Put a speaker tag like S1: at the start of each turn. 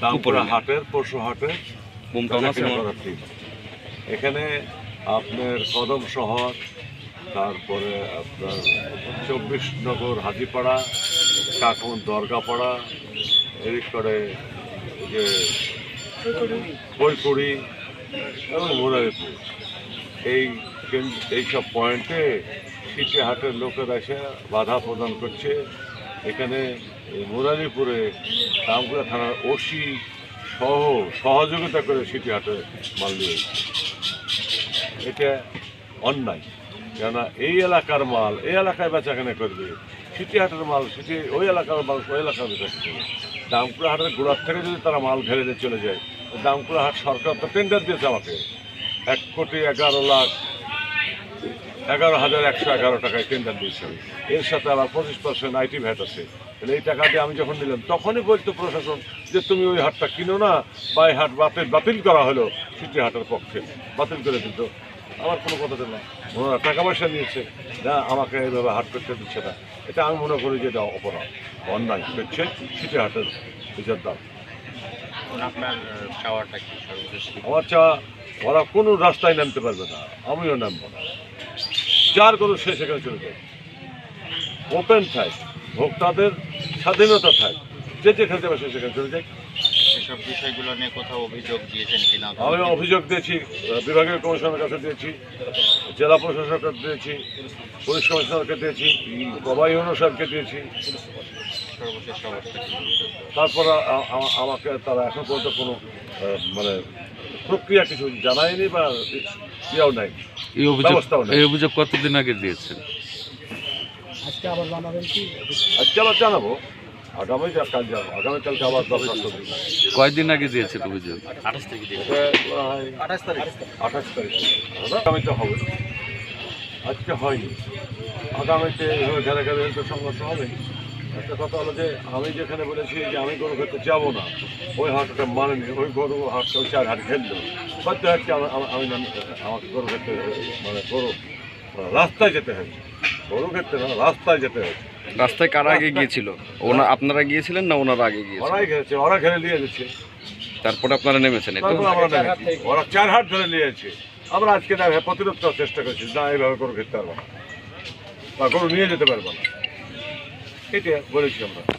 S1: দামপুরা হাটের পশু হাটের। এখানে আপনার কদম শহর তারপরে আপনার চব্বিশ নগর হাজিপাড়া কাকন দরগাপাড়া এদিক করে যে বইপুরি এবং মুরারিপুর। এই এইসব পয়েন্টে সিটি হাটের লোকেরা এসে বাধা প্রদান করছে। এখানে এই মুরারিপুরে রামপুরা থানার ওসি সহ সহযোগিতা করে সিটি হাটে মাল নিয়ে এটা অন্যায়। কেননা এই এলাকার মাল, এই এলাকায় বেচা বেচাকেনা করবে। সিটি হাটের মাল, সিটি ওই এলাকার মাল, ওই এলাকার করবে। দামকুড়া হাটের গোড়ার থেকে যদি তারা মাল ঘেরে চলে যায় দামকুড়া হাট সরকার তো টেন্ডার দিয়েছে আমাকে। এক কোটি এগারো লাখ এগারো হাজার একশো এগারো টাকায় টেন্ডার দিয়েছে আমি। এর সাথে আবার পঁচিশ পার্সেন্ট আইটি ভ্যাট আছে। তাহলে এই টাকা দিয়ে আমি যখন নিলাম তখনই বলতো প্রশাসন যে তুমি ওই হাটটা কিনো না বা এই হাট বাতিল বাতিল করা হলো সিটি হাটের পক্ষে। বাতিল করে দিত আমার কোনো কথা না। ওনারা টাকা পয়সা নিয়েছে। না আমাকে এইভাবে হাট করতে দিচ্ছে না। এটা আমি মনে করি যে এটা অপরাধ। অন্যায় করছে সিটি হাটের বিচার দাম আমার চা ওরা কোনো রাস্তায় নামতে পারবে না আমিও নামবো না। যার কোনো সে সেখানে চলে যায় ওপেন থাক ভোক্তাদের স্বাধীনতা থাক যে যেখানে যাবে সে সেখানে চলে যায়।
S2: এসব বিষয়গুলো নিয়ে কোথাও অভিযোগ দিয়েছেন কিনা
S1: আমি অভিযোগ দিয়েছি বিভাগীয় কমিশনের কাছে দিয়েছি জেলা প্রশাসনের কাছে দিয়েছি পুলিশ কমিশনারকে দিয়েছি কবাই সাহেবকে দিয়েছি। তারপর আমাকে তারা এখন পর্যন্ত কোনো মানে প্রক্রিয়া কিছু জানায়নি বা ইয়েও নাই
S3: এই অভিযোগ। এই অভিযোগ কতদিন আগে দিয়েছেন?
S1: আজকে আবার জানাব। আগামী যা কাল যাব আগামীকালকে আবার
S3: কয়দিন আগে দিয়েছেন অভিযোগ?
S2: আঠাশ দিয়ে
S1: আঠাশ তারিখ। আঠাশ তারিখ। আগামীতে হবে। আজকে হয়নি। আগামীতে ঘেরা ঘেরা তো সংঘর্ষ হবে। একটা কথা হলো যে আমি যেখানে বলেছি যে আমি গরু খেতে যাব না ওই হাটটা মানেনি ওই গরু হাট ওই চার হাট খেললো। বাধ্য হচ্ছে আমি আমি- আমি আমাকে গরু খেতে মানে গরু রাস্তায় যেতে হয়েছে গরু খেতে না রাস্তায় যেতে হয়েছে
S4: রাস্তায় কারা আগে গিয়েছিল? ওনা আপনারা গিয়েছিলেন না ওনারা আগে গিয়েছিলেন
S1: ওরাই ঘেরেছে ওরা ঘেরে নিয়ে যাচ্ছে
S4: তারপরে আপনারা নেমেছেন
S1: ওরা চার হাট ধরে নিয়েছে আমরা আজকে না প্রতিরোধ করার চেষ্টা করছি না এইভাবে গরু খেতে পারব না। বা গরু নিয়ে যেতে পারব না। এটা বলেছি আমরা।